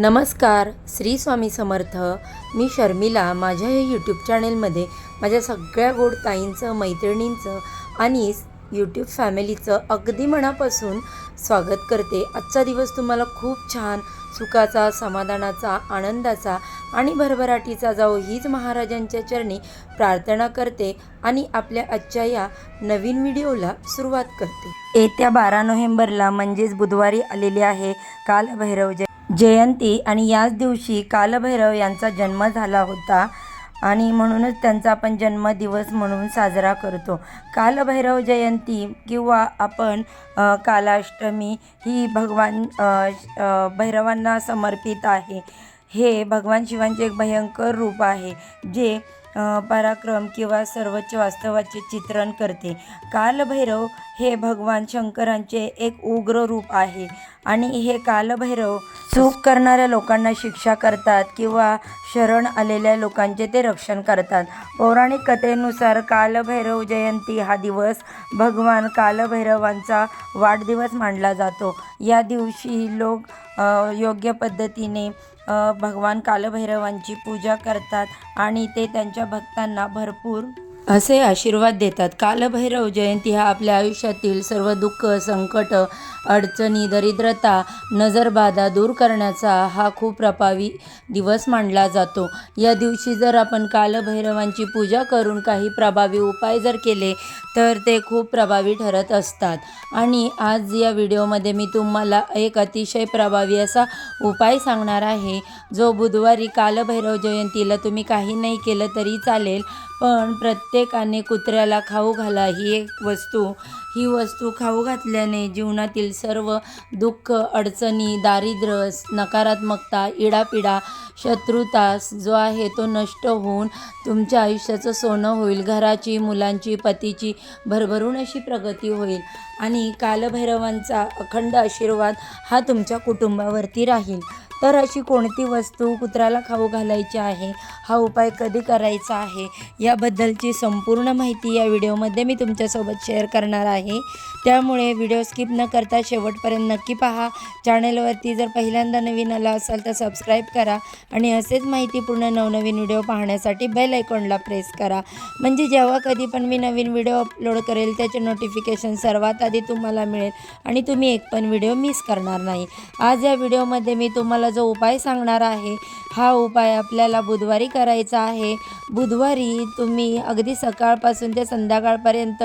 नमस्कार श्री स्वामी समर्थ. मी शर्मिला माझ्या या यूट्यूब चॅनेलमध्ये माझ्या सगळ्या गोड ताईंचं मैत्रिणींचं आणि यूट्यूब फॅमिलीचं अगदी मनापासून स्वागत करते. आजचा दिवस तुम्हाला खूप छान सुखाचा समाधानाचा आनंदाचा आणि भरभराटीचा जाओ हीच महाराजांच्या चरणी प्रार्थना करते आणि आपल्या आजच्या या नवीन व्हिडिओला सुरुवात करते. येत्या बारा नोव्हेंबरला म्हणजेच बुधवारी आलेली आहे कालभैरव जय. जयंती आणि याच दिवशी कालभैरव यांचा जन्म झाला होता. आणि म्हणूनच त्यांचा आपण जन्मदिवस म्हणून साजरा करतो. कालभैरव जयंती किंवा आपण कालाष्टमी ही भगवान भैरवांना समर्पित आहे. हे भगवान शिवांचे एक भयंकर रूप आहे जे पराक्रम किंवा सर्वोच्च वास्तवाचे चित्रण करते. कालभैरव हे भगवान शंकरांचे एक उग्र रूप आहे. आणि हे कालभैरव चूक करणाऱ्या लोकांना शिक्षा करतात किंवा शरण आलेल्या लोकांचे ते रक्षण करतात. पौराणिक कथेनुसार कालभैरव जयंती हा दिवस भगवान कालभैरवांचा वाढदिवस मानला जातो. या दिवशी लोक योग्य पद्धतीने भगवान कालभैरवांची पूजा करतात आणि ते त्यांच्या भक्तांना भरपूर असे आशीर्वाद देतात. कालभैरव जयंती हा आपल्या आयुष्यातील सर्व दुःख संकट अडचणी दरिद्रता नजरबाधा दूर करण्याचा हा खूप प्रभावी दिवस मानला जातो. या दिवशी जर आपण कालभैरवांची पूजा करून काही प्रभावी उपाय जर केले तर ते खूप प्रभावी ठरत असतात. आणि आज या व्हिडिओमध्ये मी तुम्हाला एक अतिशय प्रभावी असा उपाय सांगणार आहे जो बुधवारी कालभैरव जयंतीला तुम्ही काही नाही केलं तरी चालेल पण प्रत्येक प्रत्येकाने कुत्र्याला खाऊ घाला ही एक वस्तू. ही वस्तू खाऊ घातल्याने जीवनातील सर्व दुःख अडचणी दारिद्र्य नकारात्मकता इडापिडा शत्रुता जो आहे तो नष्ट होऊन तुमच्या आयुष्याचं सोनं होईल घराची मुलांची पतीची भरभरून अशी प्रगती होईल. आणि कालभैरवांचा अखंड आशीर्वाद हा तुमच्या कुटुंबावरती राहील. तर अशी कोणती वस्तू कुत्र्याला खाऊ घालायची आहे? हा उपाय कधी करायचा आहे? याबद्दलची संपूर्ण माहिती या व्हिडिओमध्ये मी तुमच्यासोबत शेअर करणार आहे. त्यामुळे व्हिडिओ स्किप न करता शेवटपर्यंत नक्की पहा. चॅनलवरती जर पहिल्यांदा नवीन आला असाल तर सबस्क्राईब करा आणि असेच माहितीपूर्ण नवनवीन व्हिडिओ पाहण्यासाठी बेल आयकॉनला प्रेस करा. म्हणजे जेव्हा कधी पण मी नवीन व्हिडिओ अपलोड करेल त्याचे नोटिफिकेशन सर्वात आधी तुम्हाला मिळेल आणि तुम्ही एक पण व्हिडिओ मिस करणार नाही. आज या व्हिडिओमध्ये मी तुम्हाला जो उपाय सांगणार आहे. हा उपाय आपल्याला बुधवारी करायचा आहे. बुधवारी तुम्ही अगदी सकाळपासून ते संध्याकाळपर्यंत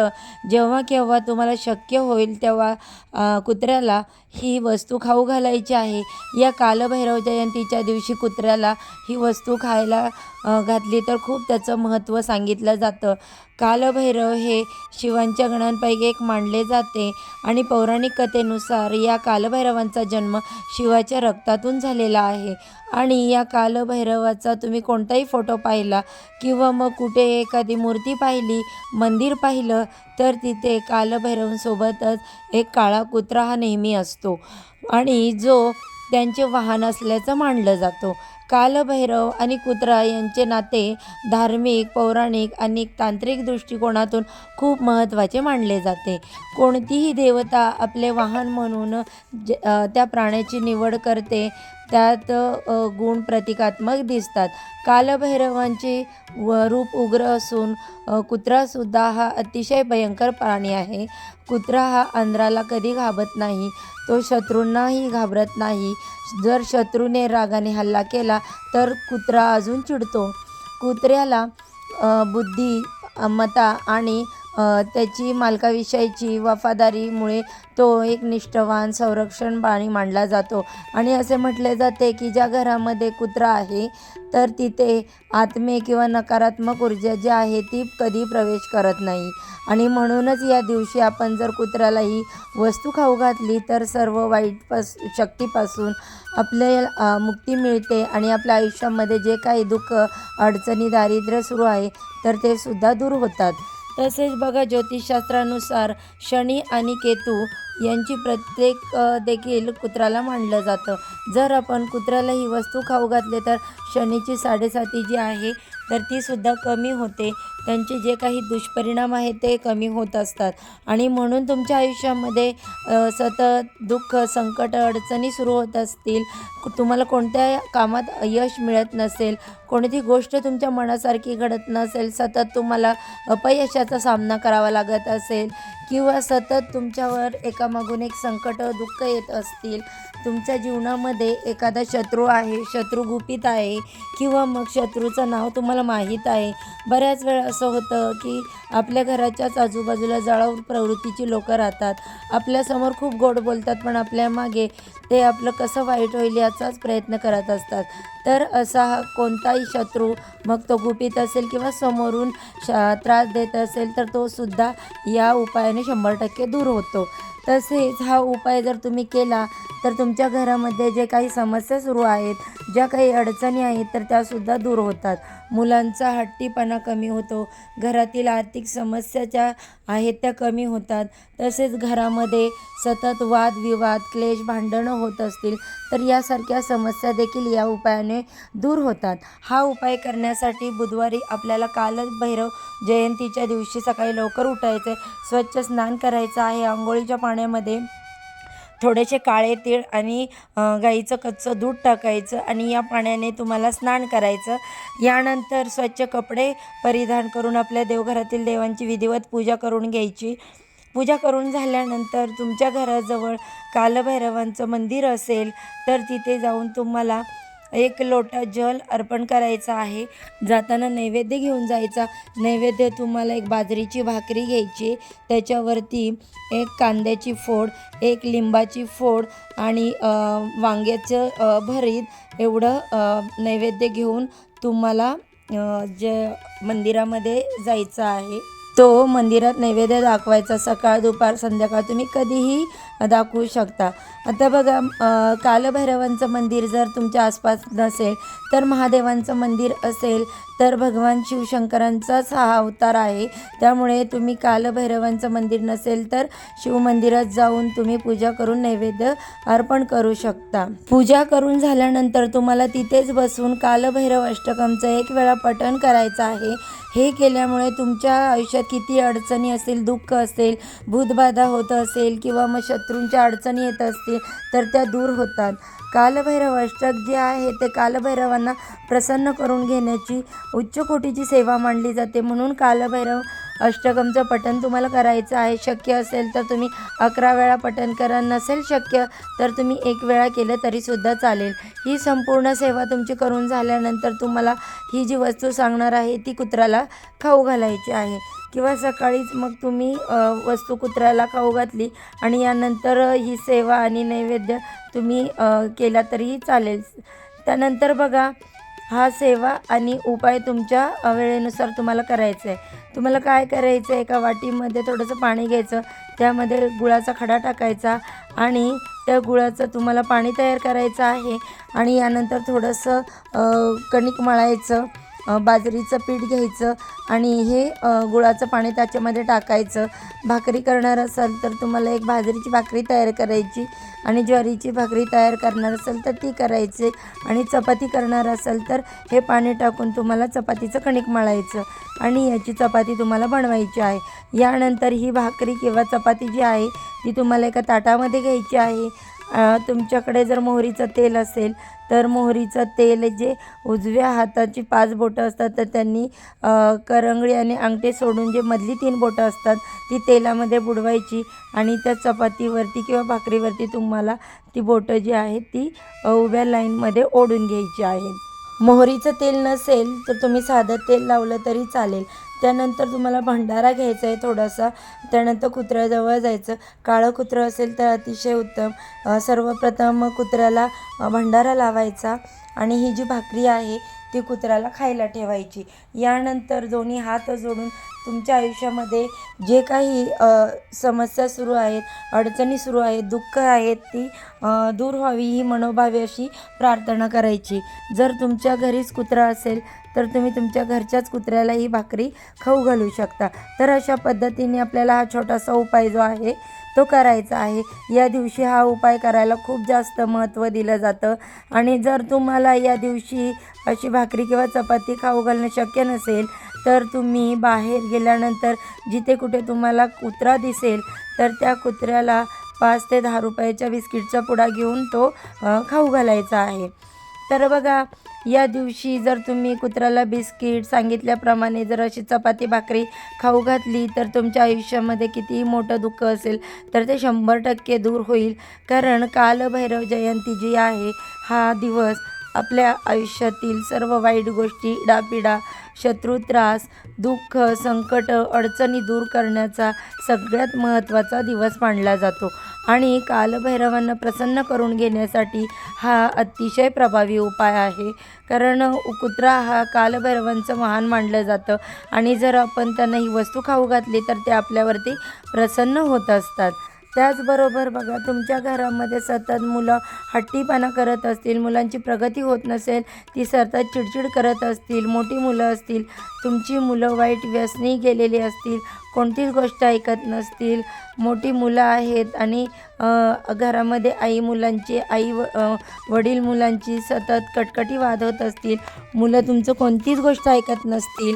जेव्हा केव्हा तुम्हाला शक्य होईल तेव्हा कुत्र्याला ही वस्तू खाऊ घालायची आहे. या कालभैरव जयंतीच्या दिवशी कुत्र्याला ही वस्तू खायला घातली तर खूप त्याचं महत्त्व सांगितलं जातं. कालभैरव हे शिवांच्या गणांपैकी एक मानले जाते आणि पौराणिक कथेनुसार या कालभैरवांचा जन्म शिवाच्या रक्तातून झाला. झालेला आहे. आणि या कालभैरवाचा तुम्ही कोणताही फोटो पाहिला किंवा मग कुठे एखादी मूर्ती पाहिली मंदिर पाहिलं तर तिथे कालभैरवांसोबतच एक काळा कुत्रा हा नेहमी असतो. आणि जो त्यांचे वाहन असल्याचं मानलं जातो. कालभैरव आणि कुत्रा यांचे नाते धार्मिक पौराणिक आणि तांत्रिक दृष्टिकोनातून खूप महत्त्वाचे मानले जाते. कोणतीही देवता आपले वाहन म्हणून ज त्या प्राण्याची निवड करते त्यात गुण प्रतिकात्मक दिसतात. कालभैरवांचे व रूप उग्र असून कुत्रासुद्धा हा अतिशय भयंकर प्राणी आहे. कुत्रा हा अंधराला कधी घाबरत नाही. तो शत्रूंनाही घाबरत नाही. जर शत्रूने रागाने हल्ला केला तर कुत्रा अजून चिडतो. कुत्र्याला बुद्धी मता आणि त्याची मालकाविषयीची वफादारीमुळे तो एक निष्ठवान संरक्षण प्राणी मानला जातो. आणि असे म्हटले जाते की ज्या घरामध्ये कुत्रा आहे तर तिथे आत्मे किंवा नकारात्मक ऊर्जा जी आहे ती कधी प्रवेश करत नाही. आणि म्हणूनच या दिवशी आपण जर कुत्र्याला ही वस्तू खाऊ घातली तर सर्व वाईट पास शक्तीपासून आपल्या मुक्ती मिळते आणि आपल्या आयुष्यामध्ये जे काही दुःख अडचणी दारिद्र्य सुरू आहे तर ते सुद्धा दूर होतात. तसेच बघा ज्योतिषशास्त्रानुसार शनी आणि केतू यांची प्रत्येक देखील कुत्र्याला मानलं जातं. जर आपण कुत्र्याला ही वस्तू खाऊ घातले तर शनीची साडेसाती जी आहे तर तीसुद्धा कमी होते. त्यांचे जे काही दुष्परिणाम आहेत ते कमी होत असतात. आणि म्हणून तुमच्या आयुष्यामध्ये सतत दुःख संकट अडचणी सुरू होत असतील. तुम्हाला कोणत्या कामात यश मिळत नसेल कोणती गोष्ट तुमच्या मनासारखी घडत नसेल सतत तुम्हाला अपयशाचा सामना करावा लागत असेल किंवा सतत तुमच्यावर एकामागून एक संकट दुःख येत असतील तुमच्या जीवनामध्ये एखादा शत्रू आहे शत्रू गुपित आहे किंवा मग शत्रूचं नाव तुम्हाला माहीत आहे. बऱ्याच वेळा असं होतं की आपल्या घराच्याच आजूबाजूला जळाऊ प्रवृत्तीची लोकं राहतात. आपल्यासमोर खूप गोड बोलतात पण आपल्या मागे ते आपलं कसं वाईट होईल याचाच प्रयत्न करत असतात. तर असा हा कोणताही शत्रू मग तो गुपित असेल किंवा समोरून श त्रास देत असेल तर तो सुद्धा या उपायाने शंभर टक्के दूर होतो. तसेच हा उपाय जर तुम्ही केला तर तुमच्या घरामध्ये जे काही समस्या सुरू आहेत ज्या काही अडचणी आहेत तर त्यासुद्धा दूर होतात. मुलांचा हट्टीपणा कमी होतो घरातील आर्थिक समस्या ज्या आहेत त्या कमी होतात. तसेच घरामध्ये सतत वादविवाद क्लेश भांडणं होत असतील तर यासारख्या समस्या देखील या उपायाने दूर होतात. हा उपाय करण्यासाठी बुधवारी आपल्याला कालच भैरव जयंतीच्या दिवशी सकाळी लवकर उठायचं. स्वच्छ स्नान करायचं आहे. आंघोळीच्या पाण्यामध्ये थोडेसे काळे तीळ आणि गाईचं कच्चं दूध टाकायचं आणि या पाण्याने तुम्हाला स्नान करायचं. यानंतर स्वच्छ कपडे परिधान करून आपल्या देवघरातील देवांची विधिवत पूजा करून घ्यायची. पूजा करून झाल्यानंतर तुमच्या घराजवळ कालभैरवांचं मंदिर असेल तर तिथे जाऊन तुम्हाला एक लोटा जल अर्पण करायचं आहे. जाताना नैवेद्य घेऊन जायचा. नैवेद्य तुम्हाला एक बाजरीची भाकरी घ्यायची. त्याच्यावरती एक कांद्याची फोड एक लिंबाची फोड आणि वांग्याचं भरीत एवढं नैवेद्य घेऊन तुम्हाला जे मंदिरामध्ये जायचं आहे. तो मंदिरात नैवेद्य दाखवायचा सकाळ दुपार संध्याकाळ तुम्ही कधीही दाखवू शकता. आता बघा कालभैरवांचं मंदिर जर तुमच्या आसपास नसेल तर महादेवांचं मंदिर असेल तर भगवान शिवशंकरांचाच हा अवतार आहे. त्यामुळे तुम्ही कालभैरवांचं मंदिर नसेल तर शिवमंदिरात जाऊन तुम्ही पूजा करून नैवेद्य अर्पण करू शकता. पूजा करून झाल्यानंतर तुम्हाला तिथेच बसून कालभैरव अष्टकमचं एक वेळा पठण करायचं आहे. हे केल्यामुळे तुमच्या आयुष्यात किती अडचणी असेल दुःख असेल भूतबाधा होत असेल किंवा मग शत्रूंच्या अडचणी येत असतील तर त्या दूर होतात. कालभैरव अष्टक जे आहे ते कालभैरवांना प्रसन्न करून घेण्याची उच्च कोटीची सेवा मानली जाते. म्हणून कालभैरव अष्टकमचं पठण तुम्हाला करायचं आहे. शक्य असेल तर तुम्ही अकरा वेळा पठण करा. नसेल शक्य तर तुम्ही एक वेळा केलं तरीसुद्धा चालेल. ही संपूर्ण सेवा तुमची करून झाल्यानंतर तुम्हाला ही जी वस्तू सांगणार आहे ती कुत्र्याला खाऊ घालायची आहे. किंवा सकाळीच मग तुम्ही वस्तू कुत्र्याला खाऊ घातली आणि यानंतर ही सेवा आणि नैवेद्य तुम्ही केला तरीही चालेल. त्यानंतर बघा हा सेवा आणि उपाय तुमच्या वेळेनुसार तुम्हाला करायचं आहे तुम्हाला काय करायचं आहे एका वाटीमध्ये थोडंसं पाणी घ्यायचं त्यामध्ये गुळाचा खडा टाकायचा आणि त्या गुळाचं तुम्हाला पाणी तयार करायचं आहे आणि यानंतर थोडंसं कणिक मळायचं. बाजरीचं पीठ घ्यायचं आणि हे गुळाचं पाणी त्याच्यामध्ये टाकायचं. भाकरी करणार असाल तर तुम्हाला एक बाजरीची भाकरी तयार करायची आणि ज्वारीची भाकरी तयार करणार असेल तर ती करायची आणि चपाती करणार असेल तर हे पाणी टाकून तुम्हाला चपातीचं कणिक मळायचं आणि याची चपाती तुम्हाला बनवायची आहे. यानंतर ही भाकरी किंवा चपाती जी आहे ती तुम्हाला एका ताटामध्ये घ्यायची आहे. तुमच्याकडे जर मोहरीचं तेल असेल तर मोहरीचं तेल जे उजव्या हाताची पाच बोटं असतात तर त्यांनी करंगळी आणि अंगठे सोडून जे मधली तीन बोटं असतात ती तेलामध्ये बुडवायची आणि त्या चपातीवरती किंवा भाकरीवरती तुम्हाला ती बोटं जी आहेत ती उभ्या लाईनमध्ये ओढून घ्यायची आहेत. मोहरीचं तेल नसेल तर तुम्ही साधं तेल लावलं तरी चालेल. त्यानंतर तुम्हाला भंडारा घ्यायचा आहे थोडासा. त्यानंतर कुत्र्याजवळ जायचं. काळं कुत्रं असेल तर अतिशय उत्तम. सर्वप्रथम कुत्र्याला भंडारा लावायचा आणि ही जी भाकरी आहे ती कुत्र्याला खायला ठेवायची. यानंतर दोन्ही हात जोडून तुमच्या आयुष्यामध्ये जे काही समस्या सुरू आहेत अडचणी सुरू आहेत दुःख आहेत ती दूर व्हावी ही मनोभावी अशी प्रार्थना करायची. जर तुमच्या घरीच कुत्रा असेल तर तुम्ही तुमच्या घरच्याच कुत्र्याला ही भाकरी खाऊ घालू शकता. तर अशा पद्धतीने आपल्याला हा छोटासा उपाय जो आहे तो करायचा आहे. या दिवशी हा उपाय करायला खूप जास्त महत्त्व दिलं जातं. आणि जर तुम्हाला या दिवशी अशी भाकरी किंवा चपाती खाऊ घालणं शक्य नसेल तर तुम्ही बाहेर गेल्यानंतर जिथे कुठे तुम्हाला कुत्रा दिसेल तर त्या कुत्र्याला पाच ते दहा रुपयाच्या बिस्किटचा पुडा घेऊन तो खाऊ घालायचा आहे. तर बघा या दिवशी जर तुम्ही कुत्र्याला बिस्किट सांगितल्याप्रमाणे जर अशी चपाती भाकरी खाऊ घातली तर तुमच्या आयुष्यामध्ये कितीही मोठं दुःख असेल तर ते शंभर टक्के दूर होईल. कारण कालभैरव जयंती जी आहे हा दिवस आपल्या आयुष्यातील सर्व वाईट गोष्टी डापिडा शत्रू त्रास दुःख संकट अडचणी दूर करण्याचा सगळ्यात महत्त्वाचा दिवस मानला जातो. आणि कालभैरवांना प्रसन्न करून घेण्यासाठी हा अतिशय प्रभावी उपाय आहे. कारण कुत्रा हा कालभैरवांचं महान मानलं जातं. आणि जर आपण त्यांना ही वस्तू खाऊ घातली तर ते आपल्यावरती प्रसन्न होत असतात. त्याचबरोबर बघा तुमच्या घरामध्ये सतत मुलं हट्टीपणा करत असतील मुलांची प्रगती होत नसेल ती सतत चिडचिड करत असतील मोठी मुलं असतील तुमची मुलं वाईट व्यसनी गेलेली असतील कोणतीच गोष्ट ऐकत नसतील मोठी मुलं आहेत आणि घरामध्ये आई मुलांची आई व वडील मुलांची सतत कटकटी वाद होत असतील मुलं तुमचं कोणतीच गोष्ट ऐकत नसतील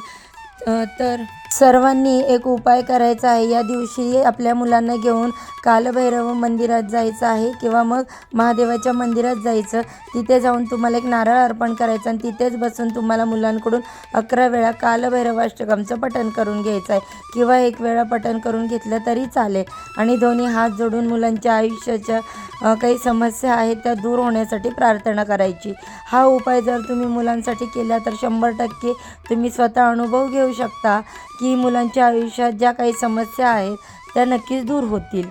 तर सर्वांनी एक उपाय करायचा आहे. या दिवशी आपल्या मुलांना घेऊन कालभैरव मंदिरात जायचं आहे किंवा मग महादेवाच्या मंदिरात जायचं. तिथे जाऊन तुम्हाला एक नारळ अर्पण करायचं आणि तिथेच बसून तुम्हाला मुलांकडून अकरा वेळा कालभैरव अष्टकमचं पठण करून घ्यायचं आहे. किंवा एक वेळा पठण करून घेतलं तरी चालेल. आणि दोन्ही हात जोडून मुलांच्या आयुष्याच्या काही समस्या आहेत त्या दूर होण्यासाठी प्रार्थना करायची. हा उपाय जर तुम्ही मुलांसाठी केला तर शंभर टक्के तुम्ही स्वतः अनुभव घेऊ शकता. की मुलांच्या आयुष्यात ज्या काही समस्या आहेत त्या नक्कीच दूर होतील.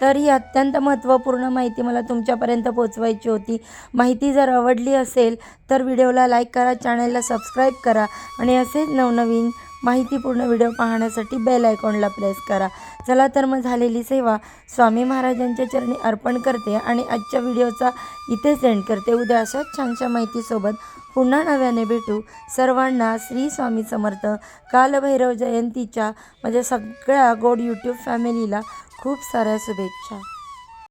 तर ही अत्यंत महत्त्वपूर्ण माहिती मला तुमच्यापर्यंत पोचवायची होती. माहिती जर आवडली असेल तर व्हिडिओला लाईक करा चॅनलला सबस्क्राईब करा आणि असेच नवनवीन माहितीपूर्ण व्हिडिओ पाहण्यासाठी बेल आयकॉनला प्रेस करा. चला तर मग झालेली सेवा स्वामी महाराजांच्या चरणी अर्पण करते आणि आजच्या व्हिडिओचा इथेच सेंड करते. उद्या अशाच छानशा माहितीसोबत पुन्हा नव्याने भेटू. सर्वांना श्री स्वामी समर्थ. कालभैरव जयंतीच्या माझ्या सगळ्या गोड यूट्यूब फॅमिलीला खूप साऱ्या शुभेच्छा.